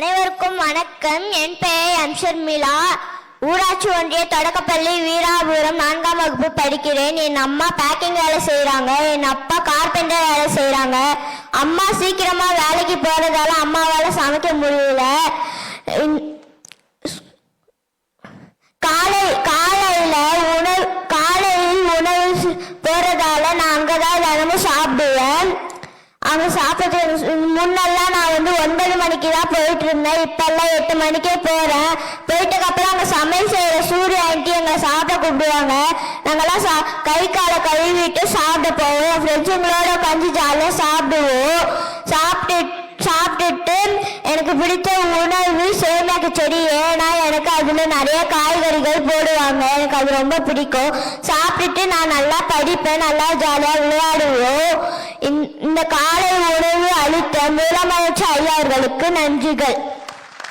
அனைவருக்கும் வணக்கம். என் பெயர் எம் ஷர்மிளா ஊராட்சி ஒன்றிய தொடக்கப்பள்ளி வீராபுரம் நான்காம் வகுப்பு படிக்கிறேன். என் அம்மா பேக்கிங் வேலை செய்கிறாங்க என் அப்பா கார்பெண்டர் வேலை செய்கிறாங்க அம்மா சீக்கிரமா வேலைக்கு போறதால அம்மாவால சமைக்க முடியல. காலை காலையில் உணவு காலையில் உணவு போகிறதால போறதால நான் அங்கதான் தினமும் சாப்பிடுவேன். அங்கே சாப்பிட்டு முன்னெல்லாம் நான் வந்து மணிக்கு தான் போயிட்டு இருந்தேன் இப்பெல்லாம் எட்டு மணிக்கே போறேன். போயிட்டதுக்கு அப்புறம் அங்க சமையல் செய்யற சூரிய ஆண்டி எங்களை சாப்பிட கூப்பிடுவாங்க. நாங்கெல்லாம் சா கை காலை கழுவிட்டு சாப்பிட போவோம். ஃப்ரெண்ட்ஸுங்களோட உட்காந்து ஜாலியாக சாப்பிடுவோம். சாப்பிட்டு சாப்பிட்டுட்டு எனக்கு பிடித்த உணவு சேமியாக்கு செடி. ஏன்னா எனக்கு அதுல நிறைய காய்கறிகள் போடுவாங்க. எனக்கு அது ரொம்ப பிடிக்கும். சாப்பிட்டுட்டு நான் நல்லா படிப்பேன். நல்லா ஜாலியா விளையாடுவோம். இந்த- இந்த காலை உணவு அளித்த முதலமைச்சர் அவர்களுக்கு நன்றிகள்.